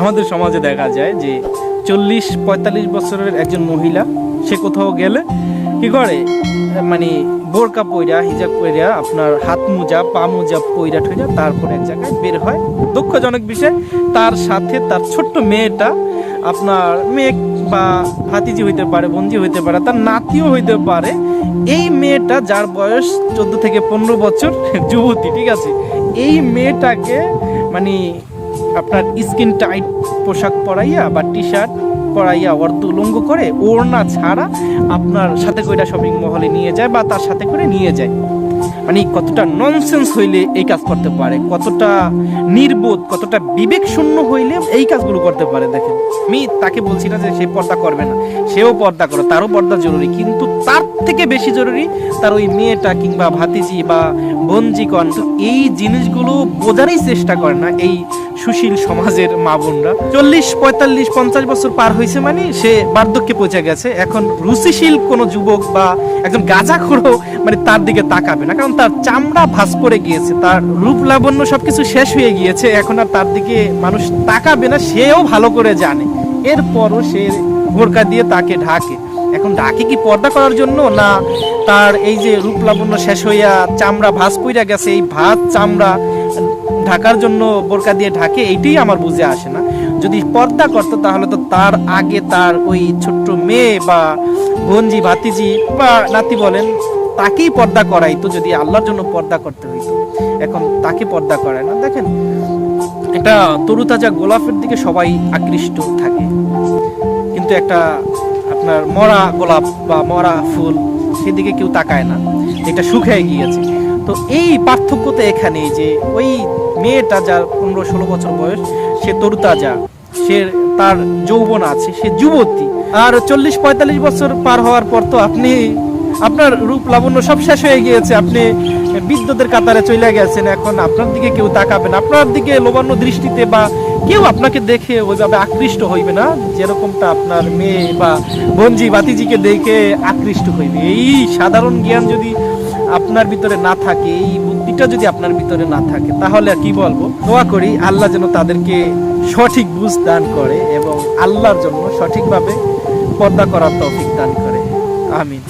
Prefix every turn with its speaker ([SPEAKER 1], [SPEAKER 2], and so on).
[SPEAKER 1] আমাদের সমাজে দেখা যায় যে চল্লিশ, পঁয়তাল্লিশ বছরের একজন মহিলা, সে কোথাও গেলে কি করে? মানে বোরকা পইরা, হিজাব পইরা, আপনার হাত মোজা, পা মোজা পইরা ঠইরা তারপর এক জায়গায় বের হয়। দুঃখজনক বিষয়, তার সাথে তার ছোট্ট মেয়েটা, আপনার মেয়ে বা ভাতিজি হইতে পারে বঞ্জি হইতে পারে, তার নাতিও হইতে পারে, এই মেয়েটা যার বয়স চোদ্দ থেকে পনেরো বছর, যুবতী, ঠিক আছে? এই মেয়েটাকে মানে আপনার স্কিন টাইট পোশাক পরাইয়া বা টি শার্ট পরাইয়া অর্ধ উলঙ্গ করে ওড়না ছাড়া আপনার সাথে করে শপিং মহলে নিয়ে যায় বা তার সাথে করে নিয়ে যায়। মানে কতটা ননসেন্স হইলে এই কাজ করতে পারে, কতটা নির্বোধ, কতটা বিবেক শূন্য হইলে এই কাজগুলো করতে পারে দেখেন। আমি তাকে বলছি না যে সে পর্দা করবে না, সেও পর্দা করে, তারও পর্দা জরুরি, কিন্তু তার থেকে বেশি জরুরি তার ওই মেয়েটা কিংবা ভাতিজি বা বঞ্জিকন এই জিনিসগুলো বোঝারই চেষ্টা করে না, এই সুশীল সমাজের মা বোনরা। চল্লিশ, পঁয়তাল্লিশ, পঞ্চাশ বছর পার হয়েছে মানে সে বার্ধক্যে পৌঁছে গেছে। এখন রুচিশীল কোনো যুবক বা একজন গাঁজা গাঁজাখোরও মানে তার দিকে তাকাবে না। কারণ তার চামড়া ভাস পড়ে গিয়েছে, তার রূপ লাবণ্য সবকিছু শেষ হয়ে গিয়েছে। এখন আর তার দিকে মানুষ তাকাবে না, সেও ভালো করে জানে। এরপরও সে ঘোরকা দিয়ে তাকে ঢাকে। এখন ঢাকে কি পর্দা করার জন্য? না, তার এই যে রূপ লাবণ্য শেষ হইয়া চামড়া ভাস পইরা গেছে, এই ভাত চামড়া ঢাকার জন্য বোরকা দিয়ে ঢাকে, এইটাই আমার বুঝে আসে না। যদি পর্দা করতো, তাহলে তো তার আগে তার ওই ছোট্ট মেয়ে বা বোনজি ভাতিজি বা নাতি বলেন, তাকেই পর্দা করাইতো, যদি আল্লাহর জন্য পর্দা করতে হইতো। এখন তাকে পর্দা করায় না। দেখেন, একটা তরুতাজা গোলাপের দিকে সবাই আকৃষ্ট থাকে। কিন্তু একটা আপনার মরা গোলাপ বা মরা ফুল, সেদিকে কেউ তাকায় না। এটা শুকিয়ে গিয়েছে। তো এই পার্থক্য তো এখানেই যে ওই মেয়েটা যার পনেরো ষোলো বছর বয়স, সে তরুতাজা, সে তার যৌবন আছে, সে যুবতী। আর চল্লিশ পঁয়তাল্লিশ বছর পার হওয়ার পর তো আপনি, আপনার রূপ লাবণ্য সব শেষ হয়ে গিয়েছে, আপনি বিদ্যুতের কাতারে চলে গেছেন, এখন আপনার দিকে কেউ তাকাবে না। আপনার দিকে লোবান্য দৃষ্টিতে বা কেউ আপনাকে দেখে ওইভাবে আকৃষ্ট হইবে না, যেরকমটা আপনার মেয়ে বা বঞ্জি বাতিজিকে দেখে আকৃষ্ট হইবে। এই সাধারণ জ্ঞান যদি আপনার ভিতরে না থাকে, এই বুদ্ধিটা যদি আপনার ভিতরে না থাকে, তাহলে কি বলব? দোয়া করি আল্লাহ যেন তাদেরকে সঠিক বুঝ দান করে এবং আল্লাহর জন্য সঠিকভাবে পর্দা করার তৌফিক দান করে। আমিন।